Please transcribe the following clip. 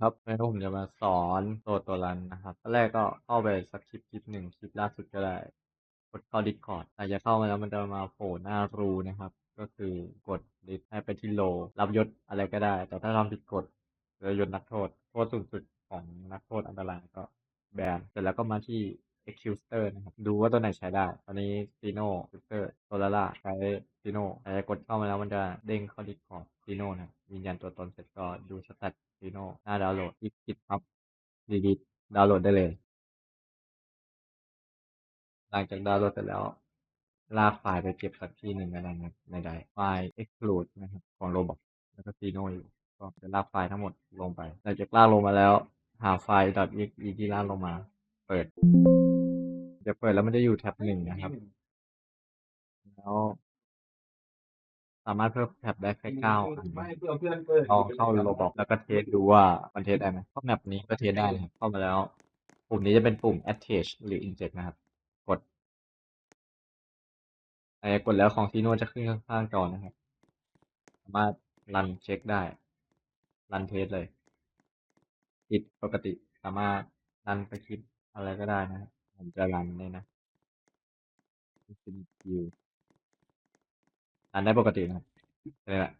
ครับวันนี้ผมจะมาสอนตัวตัวรันนะครับตอนแรกก็เข้าไปสักคลิปคลิปหนึ่งคลิปล่าสุดก็ได้ กดเข้า Discord หลังจากเข้ามาแล้วมันจะมาโผล่หน้ารูนะครับ ก็คือกดลิสให้ไปที่โล รับยศอะไรก็ได้ แต่ถ้าทำผิดกฎจะยศนักโทษ โทษสูงสุดของนักโทษอันตรายก็แบนเสร็จแล้วก็มาที่ Executor นะครับ ดูว่าตัวไหนใช้ได้ ตอนนี้ซีโน่ฟิเตอร์โซลาร่าใช้ซีโน่แต่กดเข้ามาแล้วมันจะเด้งเข้า Discord ซีโน่นะยืนยันตัวตนเสร็จก็ดูสแตท ซีโน่หน้าดาวน์โหลดที่กิดครับดีๆดาวน์โหลดได้เลย หลังจากดาวน์โหลดเสร็จแล้ว ลากไฟล์ไปเก็บสักที่หนึ่งก็ได้นะในใดไฟล์ exclude นะครับของ Roblox แล้วก็ Zeno อยู่ก็จะลากไฟล์ทั้งหมดลงไป หลังจากลากลงมาแล้ว หาไฟล์ .exe ที่ลากลงมา เปิด จะเปิดแล้วมันจะอยู่แท็บหนึ่งนะครับ แล้ว สามารถเพิ่มแท็บได้แค่เก้าอันไม่เพื่อเพื่อนเปิดลองเข้า Roblox แล้วก็เทสดูว่ามันเทสได้ไหมเข้าแมปนี้ก็เทสได้นะครับเข้ามาแล้ว ปุ่มนี้จะเป็นปุ่ม attach หรือ inject นะครับ กดไอ้กดแล้วของซีโนจะขึ้นข้างๆจอนะครับ สามารถรันเช็คได้ รันเทสเลยติดปกติสามารถรันสคริปต์อะไรก็ได้นะครับผมจะรันเนี่ยนะ Infinite อันได้ปกตินะครับนี่แหละ